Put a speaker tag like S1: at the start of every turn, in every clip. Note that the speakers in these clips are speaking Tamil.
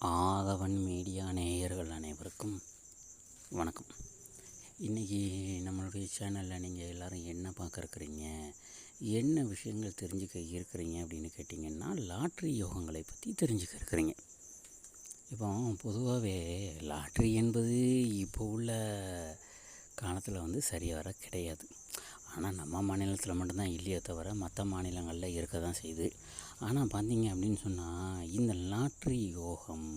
S1: ஆதவன் மீடியா நேயர்கள் அனைவருக்கும் வணக்கம். இன்றைக்கி நம்மளுடைய சேனலில் நீங்கள் எல்லோரும் என்ன பார்க்க என்ன விஷயங்கள் தெரிஞ்சுக்க இருக்கிறீங்க அப்படின்னு கேட்டிங்கன்னா லாட்ரி யோகங்களை பற்றி தெரிஞ்சுக்க இருக்கிறீங்க. இப்போ பொதுவாகவே லாட்ரி என்பது இப்போ உள்ள காலத்தில் வந்து சரியாக வர கிடையாது. ஆனால் நம்ம மாநிலத்தில் மட்டும்தான் இல்லையே தவிர மற்ற மாநிலங்களில் இருக்க தான் செய்யுது. ஆனால் பார்த்தீங்க அப்படின்னு சொன்னால் இந்த லாட்ரி யோகம்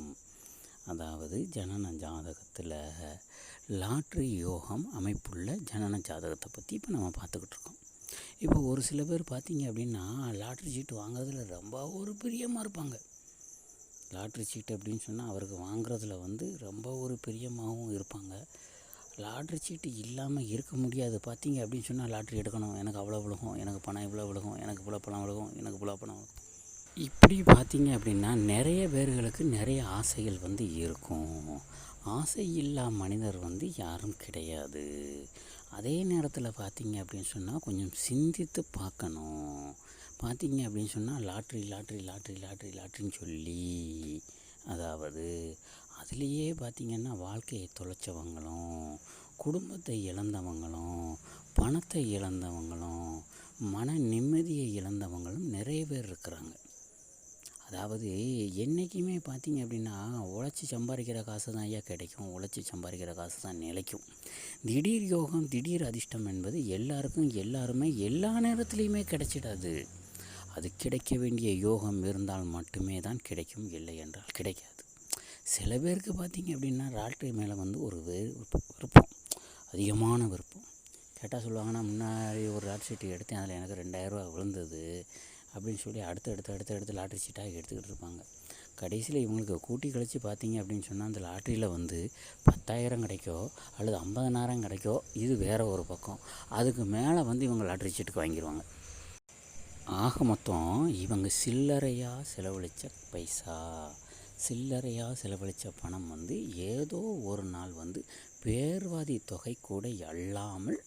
S1: அதாவது ஜனன ஜாதகத்தில் லாட்ரி யோகம் அமைப்புள்ள ஜனன ஜாதகத்தை பற்றி இப்போ நம்ம பார்த்துக்கிட்டு இருக்கோம். இப்போ ஒரு சில பேர் பார்த்தீங்க அப்படின்னா லாட்ரி சீட்டு வாங்குறதுல ரொம்ப ஒரு பிரியமாக இருப்பாங்க. லாட்ரி சீட்டு அப்படின்னு சொன்னால் அவருக்கு வாங்குறதுல வந்து ரொம்ப ஒரு பிரியமாகவும் இருப்பாங்க. லாட்ரி சீட்டு இல்லாமல் இருக்க முடியாது. பார்த்தீங்க அப்படின்னு சொன்னால் லாட்ரி எடுக்கணும். எனக்கு அவ்வளோ விழுகும். எனக்கு பணம் இவ்வளோ விழுகும். எனக்கு இவ்வளோ பணம் விழுகும். எனக்கு இவ்வளோ பணம் விழுகும். இப்படி பார்த்தீங்க அப்படின்னா நிறைய பேர்களுக்கு நிறைய ஆசைகள் வந்து இருக்கும். ஆசை இல்லா மனிதர் வந்து யாரும் கிடையாது. அதே நேரத்தில் பார்த்தீங்க அப்படின்னு சொன்னால் கொஞ்சம் சிந்தித்து பார்க்கணும். பார்த்தீங்க அப்படின்னு சொன்னால் லாட்ரி லாட்ரி லாட்ரி லாட்ரி லாட்ரின்னு சொல்லி அதாவது அதுலேயே பார்த்திங்கன்னா வாழ்க்கையை தொலைச்சவங்களும் குடும்பத்தை இழந்தவங்களும் பணத்தை இழந்தவங்களும் மன நிம்மதியை இழந்தவங்களும் நிறைய பேர் இருக்கிறாங்க. அதாவது என்றைக்குமே பார்த்திங்க அப்படின்னா உழைச்சி சம்பாதிக்கிற காசு தான் ஐயா கிடைக்கும் உழைச்சி சம்பாதிக்கிற காசு தான் நிலைக்கும். திடீர் யோகம் திடீர் அதிர்ஷ்டம் என்பது எல்லாருக்கும் எல்லாருமே எல்லா நேரத்துலையுமே கிடைச்சிடாது. அது கிடைக்க வேண்டிய யோகம் இருந்தால் மட்டுமே தான் கிடைக்கும் இல்லை என்றால் கிடைக்காது. சில பேருக்கு பார்த்தீங்க அப்படின்னா லாட்ரி மேலே வந்து ஒரு விருப்பம் அதிகமான விருப்பம். கேட்டால் சொல்லுவாங்கன்னா முன்னாடி ஒரு லாட்ரி சீட்டு எடுத்தேன் அதில் எனக்கு ரெண்டாயிரரூவா விழுந்தது அப்படின்னு சொல்லி அடுத்து அடுத்து அடுத்து அடுத்து லாட்ரி சீட்டாக எடுத்துக்கிட்டு இருப்பாங்க. கடைசியில் இவங்களுக்கு கூட்டி கழித்து பார்த்தீங்க அப்படின்னு சொன்னால் அந்த லாட்ரியில் வந்து பத்தாயிரம் கிடைக்கோ அல்லது ஐம்பதனாயிரம் கிடைக்கோ இது வேறு ஒரு பக்கம். அதுக்கு மேலே வந்து இவங்க லாட்ரி சீட்டுக்கு வாங்கிடுவாங்க ஆக மொத்தம் இவங்க சில்லறையாக செலவழித்த பைசா. சில்லறையாக செலவழித்த பணம் வந்து ஏதோ ஒரு நாள் வந்து பேர்வாதி தொகை கூட அல்லாமல்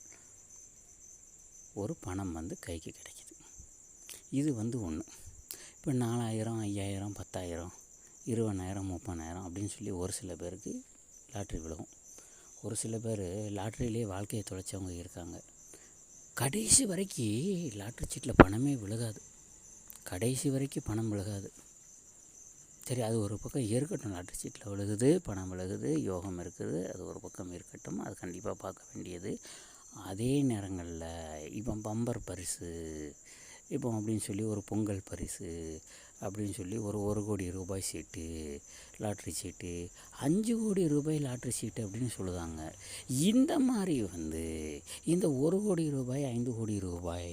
S1: ஒரு பணம் வந்து கைக்கு கிடைக்கிது. இது வந்து ஒன்று இப்போ நாலாயிரம் ஐயாயிரம் பத்தாயிரம் இருபதாயிரம் முப்பதாயிரம் அப்படின்னு சொல்லி ஒரு சில பேருக்கு லாட்ரி விழுகும். ஒரு சில பேர் லாட்ரியிலே வாழ்க்கையை தொலைச்சவங்க இருக்காங்க. கடைசி வரைக்கும் லாட்ரி சீட்டில் பணமே விழுகாது. கடைசி வரைக்கும் பணம் விழுகாது. சரி அது ஒரு பக்கம் இருக்கட்டும். லாட்ரி சீட்டில் விழுகுது பணம் விழுகுது யோகம் இருக்குது. அது ஒரு பக்கம் இருக்கட்டும். அது கண்டிப்பாக பார்க்க வேண்டியது. அதே நேரங்களில் இப்போ பம்பர் பரிசு இப்போ அப்படின்னு சொல்லி ஒரு பொங்கல் பரிசு அப்படின்னு சொல்லி ஒரு ஒரு கோடி ரூபாய் சீட்டு லாட்ரி சீட்டு அஞ்சு கோடி ரூபாய் லாட்ரி சீட்டு அப்படின்னு சொல்லுதாங்க இந்த மாதிரி வந்து இந்த ஒரு கோடி ரூபாய் ஐந்து கோடி ரூபாய்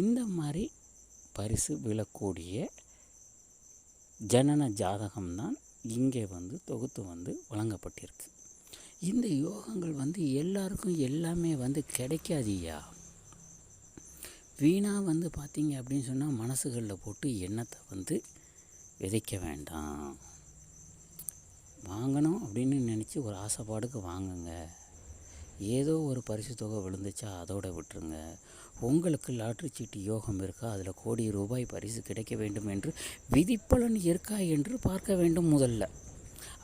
S1: இந்த மாதிரி பரிசு விழக்கூடிய ஜனன ஜாதகம்தான் இங்கே வந்து தொகுத்து வந்து வழங்கப்பட்டிருக்கு. இந்த யோகங்கள் வந்து எல்லாருக்கும் எல்லாமே வந்து கிடைக்காதியா? வீணாக வந்து பார்த்தீங்க அப்படின்னு சொன்னால் மனசுகளில் போட்டு எண்ணத்தை வந்து விதைக்க வேண்டாம். வாங்கணும் அப்படின்னு நினச்சி ஒரு ஆசைப்பாடுக்கு வாங்குங்க. ஏதோ ஒரு பரிசு தொகை விழுந்துச்சா அதோட விட்டுருங்க. உங்களுக்கு லாட்ரி சீட்டு யோகம் இருக்கா? அதில் கோடி ரூபாய் பரிசு கிடைக்க வேண்டும் என்று விதிப்பலன் இருக்கா என்று பார்க்க வேண்டும் முதல்ல.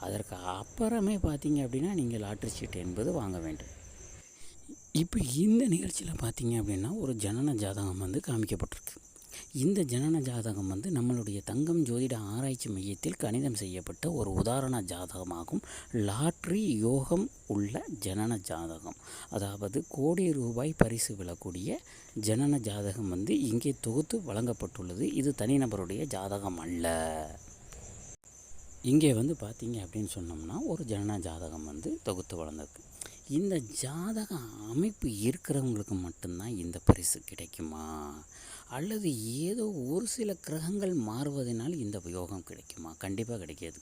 S1: அதற்கு அப்புறமே பார்த்தீங்க அப்படின்னா நீங்கள் லாட்ரி சீட்டு என்பது வாங்க வேண்டும். இப்போ இந்த நிகழ்ச்சியில் பார்த்தீங்க அப்படின்னா ஒரு ஜனன ஜாதகம் வந்து காமிக்கப்பட்டிருக்கு. இந்த ஜனன ஜாதகம் வந்து நம்மளுடைய தங்கம் ஜோதிட ஆராய்ச்சி மையத்தில் கணிதம் செய்யப்பட்ட ஒரு உதாரண ஜாதகமாகும். லாட்ரி யோகம் உள்ள ஜனன ஜாதகம். அதாவது கோடி ரூபாய் பரிசு விழக்கூடிய ஜனன ஜாதகம் வந்து இங்கே தொகுத்து வழங்கப்பட்டுள்ளது. இது தனிநபருடைய ஜாதகம் அல்ல. இங்கே வந்து பார்த்தீங்க அப்படின்னு சொன்னோம்னா ஒரு ஜனன ஜாதகம் வந்து தொகுத்து வளர்ந்துருக்கு இந்த ஜாதக அமைப்பு இருக்கிறவங்களுக்கு மட்டும்தான் இந்த பரிசு கிடைக்குமா? அல்லது ஏதோ ஒரு சில கிரகங்கள் மாறுவதனால் இந்த யோகம் கிடைக்குமா? கண்டிப்பாக கிடைக்காது.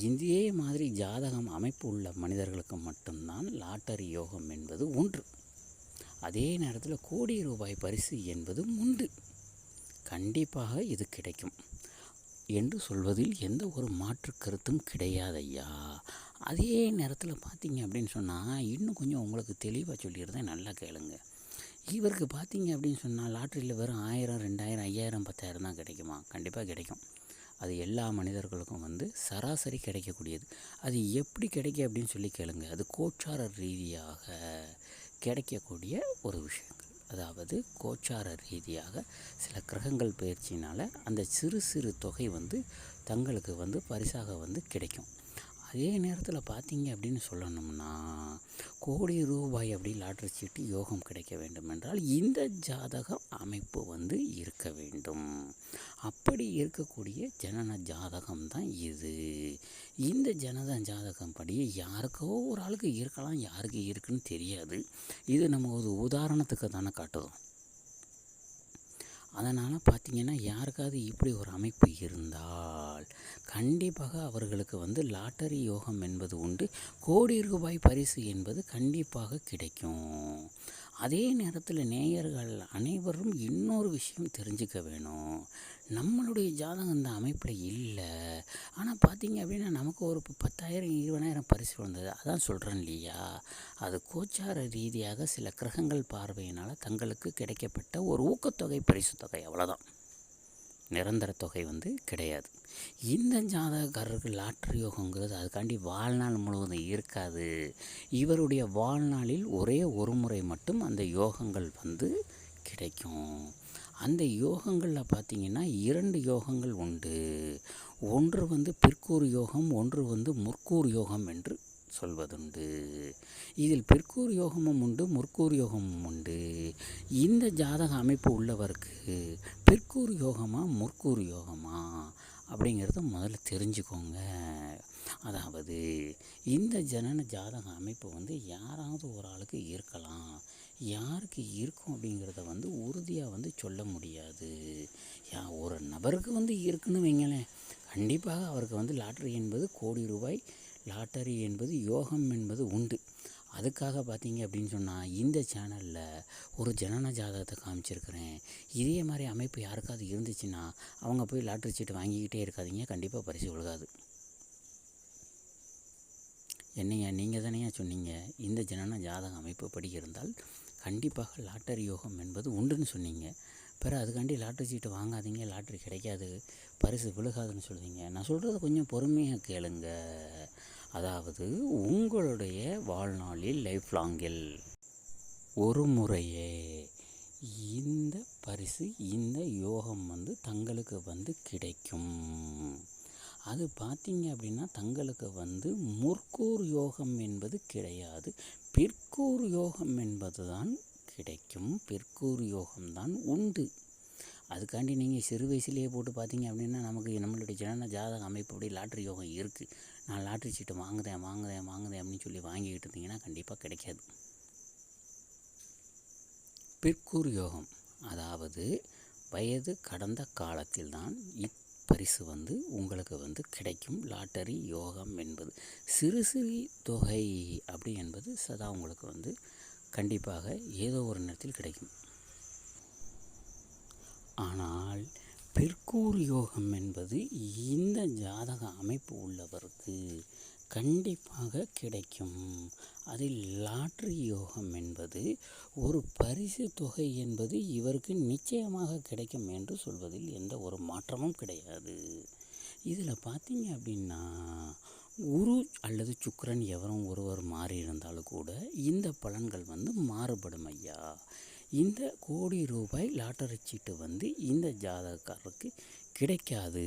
S1: இதே மாதிரி ஜாதகம் அமைப்பு உள்ள மனிதர்களுக்கு மட்டும்தான் லாட்டரி யோகம் என்பது ஒன்று. அதே நேரத்தில் கோடி ரூபாய் பரிசு என்பதும் உண்டு. கண்டிப்பாக இது கிடைக்கும். என்று சொல்வதில் எந்த ஒரு மாற்று கருத்தும் கிடையாதையா அதே நேரத்தில் பார்த்தீங்க அப்படின்னு சொன்னால் இன்னும் கொஞ்சம் உங்களுக்கு தெளிவாக சொல்லியிருந்தேன் நல்லா கேளுங்க. இவருக்கு பார்த்தீங்க அப்படின்னு சொன்னால் லாட்ரியில் வெறும் ஆயிரம் ரெண்டாயிரம் ஐயாயிரம் பத்தாயிரம் தான் கிடைக்குமா? கண்டிப்பாக கிடைக்கும். அது எல்லா மனிதர்களுக்கும் வந்து சராசரி கிடைக்கக்கூடியது. அது எப்படி கிடைக்கும் அப்படின்னு சொல்லி கேளுங்க. அது கோச்சார ரீதியாக கிடைக்கக்கூடிய ஒரு விஷயங்கள். அதாவது கோச்சார ரீதியாக சில கிரகங்கள் பயிற்சினால் அந்த சிறு சிறு தொகை வந்து தங்களுக்கு வந்து பரிசாக வந்து கிடைக்கும். அதே நேரத்தில் பார்த்தீங்க அப்படின்னு சொல்லணும்னா கோடி ரூபாய் அப்படி லாட்ரி சீட்டு யோகம் கிடைக்க வேண்டும் என்றால் இந்த ஜாதக அமைப்பு வந்து இருக்க வேண்டும். அப்படி இருக்கக்கூடிய ஜனன ஜாதகம் தான் இது. இந்த ஜனன ஜாதகம் படி யாருக்கோ ஒரு ஆளுக்கு இருக்கலாம் யாருக்கு இருக்குன்னு தெரியாது. இது நம்ம ஒரு உதாரணத்துக்கு தானே காட்டுறோம் அதனால் பார்த்திங்கன்னா யாருக்காவது இப்படி ஒரு அமைப்பு இருந்தால் கண்டிப்பாக அவர்களுக்கு வந்து லாட்டரி யோகம் என்பது உண்டு. கோடி ரூபாய் பரிசு என்பது கண்டிப்பாக கிடைக்கும். அதே நேரத்தில் நேயர்கள் அனைவரும் இன்னொரு விஷயம் தெரிஞ்சுக்க வேணும். நம்மளுடைய ஜாதகம் இந்த அமைப்பில் இல்லை. ஆனால் பார்த்தீங்க அப்படின்னா நமக்கு ஒரு பத்தாயிரம் இருபதாயிரம் பரிசு வந்தது அதான் சொல்கிறேன் இல்லையா? அது கோச்சார ரீதியாக சில கிரகங்கள் பார்வையினால் தங்களுக்கு கிடைக்கப்பட்ட ஒரு ஊக்கத்தொகை பரிசு தொகை அவ்வளோதான் நிரந்தர தொகை வந்து கிடையாது. இந்த ஜாதகக்காரருக்கு லாட்ரி யோகங்கிறது அதுக்காண்டி வாழ்நாள் முழுவதும் இருக்காது. இவருடைய வாழ்நாளில் ஒரே ஒரு முறை மட்டும் அந்த யோகங்கள் வந்து கிடைக்கும். அந்த யோகங்களில் பார்த்திங்கன்னா இரண்டு யோகங்கள் உண்டு. ஒன்று வந்து பிற்கூர் யோகம் ஒன்று வந்து முற்கூர் யோகம் என்று சொல்வதுண்டு. இதில் பிற்கூர் யோகமும் உண்டு முற்கூர் யோகமும் உண்டு. இந்த ஜாதக அமைப்பு உள்ளவருக்கு பிற்கூர் யோகமா முற்கூர் யோகமா அப்படிங்கிறத முதல்ல தெரிஞ்சுக்கோங்க. அதாவது இந்த ஜனன ஜாதக அமைப்பு வந்து யாராவது ஒரு ஆளுக்கு இருக்கலாம். யாருக்கு இருக்கும் அப்படிங்கிறத வந்து உறுதியாக வந்து சொல்ல முடியாது. யா ஒரு நபருக்கு வந்து இருக்குன்னு வைங்களேன். கண்டிப்பாக அவருக்கு வந்து லாட்ரி என்பது கோடி ரூபாய் லாட்டரி என்பது யோகம் என்பது உண்டு. அதுக்காக பார்த்தீங்க அப்படின்னு சொன்னால் இந்த சேனலில் ஒரு ஜனன ஜாதகத்தை காமிச்சிருக்கிறேன். இதே மாதிரி அமைப்பு யாருக்காவது இருந்துச்சுன்னா அவங்க போய் லாட்ரி சீட்டு வாங்கிக்கிட்டே இருக்காதீங்க கண்டிப்பாக பரிசு விழுகாது. என்னையா நீங்கள் தானேயா சொன்னீங்க? இந்த ஜனன ஜாதக அமைப்பு படி இருந்தால் கண்டிப்பாக லாட்டரி யோகம் என்பது உண்டுன்னு சொன்னீங்க. பிறகு அதுக்காண்டி லாட்ரி சீட்டு வாங்காதீங்க லாட்ரி கிடைக்காது பரிசு விழுகாதுன்னு சொல்லுவீங்க நான் சொல்கிறத கொஞ்சம் பொறுமையாக கேளுங்க. அதாவது உங்களுடைய வாழ்நாளில் லைஃப் லாங்கில் ஒரு முறையே இந்த பரிசு இந்த யோகம் வந்து தங்களுக்கு வந்து கிடைக்கும். அது பார்த்தீங்க அப்படின்னா தங்களுக்கு வந்து முற்கூர் யோகம் என்பது கிடையாது. பிற்கூர் யோகம் என்பது தான் கிடைக்கும். பிற்கூர் யோகம்தான் உண்டு. அதுக்காண்டி நீங்கள் சிறு வயசுலேயே போட்டு பார்த்தீங்க அப்படின்னா நமக்கு நம்மளுடைய ஜனன ஜாதக அமைப்படி லாட்ரி யோகம் இருக்குது நான் லாட்ரி சீட்டு வாங்குதேன் வாங்குதேன் வாங்குதேன் அப்படின்னு சொல்லி வாங்கிக்கிட்டு இருந்தீங்கன்னா கண்டிப்பாக கிடைக்காது. பிற்கூர் யோகம். அதாவது வயது கடந்த காலத்தில் தான் இப்பரிசு வந்து உங்களுக்கு வந்து கிடைக்கும். லாட்டரி யோகம் என்பது சிறு சிறு தொகை அப்படி என்பது சதா உங்களுக்கு வந்து கண்டிப்பாக ஏதோ ஒரு நேரத்தில் கிடைக்கும். ஆனால் பிற்கூர் யோகம் என்பது இந்த ஜாதக அமைப்பு உள்ளவருக்கு கண்டிப்பாக கிடைக்கும். அதில் லாட்ரி யோகம் என்பது ஒரு பரிசு தொகை என்பது இவருக்கு நிச்சயமாக கிடைக்கும் என்று சொல்வதில் எந்த ஒரு மாற்றமும் கிடையாது. இதில் பார்த்தீங்க அப்படின்னா குரு அல்லது சுக்கரன் எவரும் ஒருவர் மாறி இருந்தாலும் கூட இந்த பலன்கள் வந்து மாறுபடும் ஐயா. இந்த கோடி ரூபாய் லாட்டரி சீட்டு வந்து இந்த ஜாதகக்காரருக்கு கிடைக்காது.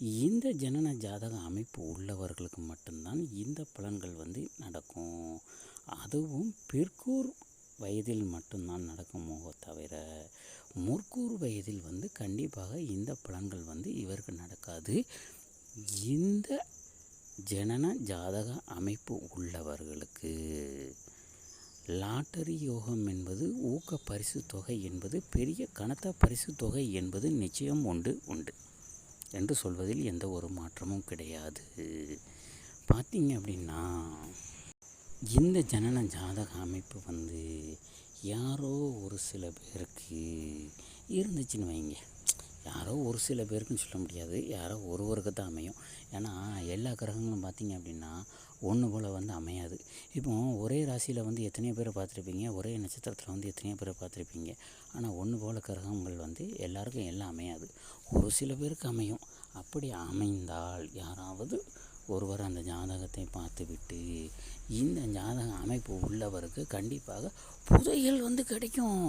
S1: இந்த ஜனன ஜாதக அமைப்பு உள்ளவர்களுக்கு மட்டும்தான் இந்த பலன்கள் வந்து நடக்கும். அதுவும் பிற்கூர் வயதில் மட்டும்தான் நடக்குமோ தவிர முற்கூர் வயதில் வந்து கண்டிப்பாக இந்த பலன்கள் வந்து இவருக்கு நடக்காது. இந்த ஜனன ஜாதக அமைப்பு உள்ளவர்களுக்கு லாட்டரி யோகம் என்பது ஊக்க பரிசு தொகை என்பது பெரிய கனத்த பரிசு தொகை என்பது நிச்சயம் உண்டு உண்டு. என்று சொல்வதில் எந்த ஒரு மாற்றமும் கிடையாது. பார்த்தீங்க அப்படின்னா இந்த ஜனன ஜாதக அமைப்பு வந்து யாரோ ஒரு சில பேருக்கு இருந்துச்சுன்னு வைங்க. யாரோ ஒரு சில பேருக்குன்னு சொல்ல முடியாது. யாரோ ஒருவருக்கு தான் அமையும். ஏன்னா எல்லா கிரகங்களும் பார்த்திங்க அப்படின்னா ஒன்று போல் வந்து அமையாது. இப்போ ஒரே ராசியில் வந்து எத்தனையோ பேரை பார்த்துருப்பீங்க. ஒரே நட்சத்திரத்தில் வந்து எத்தனையோ பேரை பார்த்துருப்பீங்க. ஆனால் ஒன்று போல் கிரகங்கள் வந்து எல்லாருக்கும் எல்லாம் அமையாது. ஒரு சில பேருக்கு அமையும். அப்படி அமைந்தால் யாராவது ஒருவர் அந்த ஜாதகத்தை பார்த்துவிட்டு இந்த ஜாதக அமைப்பு உள்ளவருக்கு கண்டிப்பாக புதையல் வந்து கிடைக்கும்.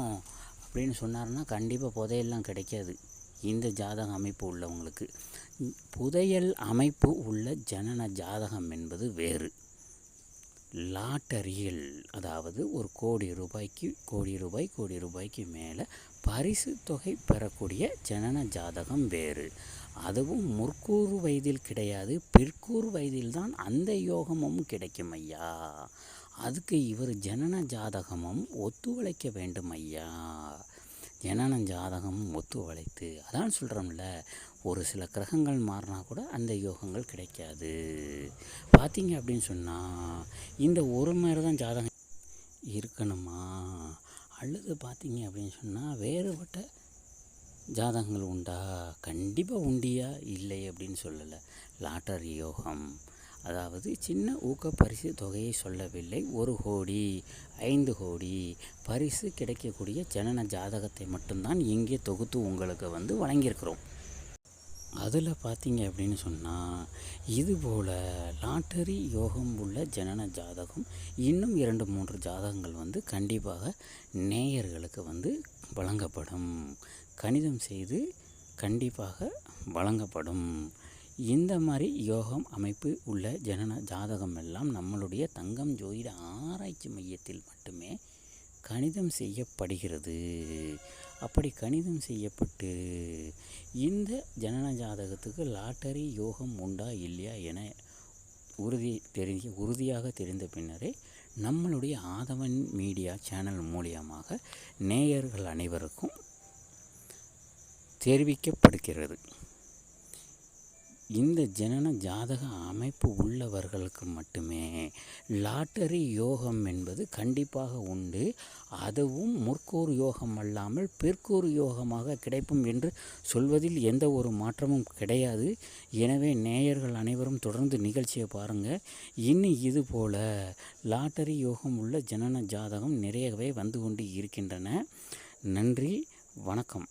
S1: அப்படின்னு சொன்னார்னா கண்டிப்பாக புதையெல்லாம் கிடைக்காது. இந்த ஜாதக அமைப்பு உள்ளவங்களுக்கு. புதையல் அமைப்பு உள்ள ஜனன ஜாதகம் என்பது வேறு. லாட்டரியில் அதாவது ஒரு கோடி ரூபாய்க்கு கோடி ரூபாய் கோடி ரூபாய்க்கு மேலே பரிசு தொகை பெறக்கூடிய ஜனன ஜாதகம் வேறு. அதுவும் முற்கூறு வயதில் கிடையாது பிற்கூறு வயதில் தான் அந்த யோகமும் கிடைக்கும் ஐயா. அதுக்கு இவர் ஜனன ஜாதகமும் ஒத்துழைக்க வேண்டும் ஐயா. ஜனன ஜாதகமும் ஒத்துழைத்து அதான் சொல்கிறோம்ல ஒரு சில கிரகங்கள் மாறினா கூட அந்த யோகங்கள் கிடைக்காது. பார்த்தீங்க அப்படின்னு சொன்னால் இந்த ஒரு மாதிரி தான் ஜாதகம் இருக்கணுமா? அல்லது பார்த்தீங்க அப்படின்னு சொன்னால் வேறுபட்ட ஜாதகங்கள் உண்டா? கண்டிப்பாக உண்டியா? இல்லை அப்படின்னு சொல்லலை. லாட்டரி யோகம் அதாவது சின்ன ஊக்க பரிசு தொகையை சொல்லவில்லை. ஒரு கோடி ஐந்து கோடி பரிசு கிடைக்கக்கூடிய ஜனன ஜாதகத்தை மட்டும்தான் இங்கே தொகுத்து உங்களுக்கு வந்து வழங்கியிருக்கிறோம். அதில் பார்த்தீங்க அப்படின்னு சொன்னால் இதுபோல் லாட்டரி யோகம் உள்ள ஜனன ஜாதகம் இன்னும் இரண்டு மூன்று ஜாதகங்கள் வந்து கண்டிப்பாக நேயர்களுக்கு வந்து வழங்கப்படும். கணிதம் செய்து கண்டிப்பாக வழங்கப்படும். இந்த மாதிரி யோகம் அமைப்பு உள்ள ஜனன ஜாதகம் எல்லாம் நம்மளுடைய தங்கம் ஜோதிட ஆராய்ச்சி மையத்தில் மட்டுமே கணிதம் செய்யப்படுகிறது. அப்படி கணிதம் செய்யப்பட்டு இந்த ஜனன ஜாதகத்துக்கு லாட்டரி யோகம் உண்டா இல்லையா என உறுதி தெரிய உறுதியாக தெரிந்த பின்னரே நம்மளுடைய ஆதவன் மீடியா சேனல் மூலியமாக நேயர்கள் அனைவருக்கும் தெரிவிக்கப்படுகிறது. இந்த ஜனன ஜாதக அமைப்பு உள்ளவர்களுக்கு மட்டுமே லாட்டரி யோகம் என்பது கண்டிப்பாக உண்டு. அதுவும் முற்கூறு யோகம் அல்லாமல் பிற்கூறு யோகமாக கிடைக்கும் என்று சொல்வதில் எந்த ஒரு மாற்றமும் கிடையாது. எனவே நேயர்கள் அனைவரும் தொடர்ந்து நிகழ்ச்சியை பாருங்கள் இனி இது போல் லாட்டரி யோகம் உள்ள ஜனன ஜாதகம் நிறையவே வந்து கொண்டு இருக்கின்றன. நன்றி வணக்கம்.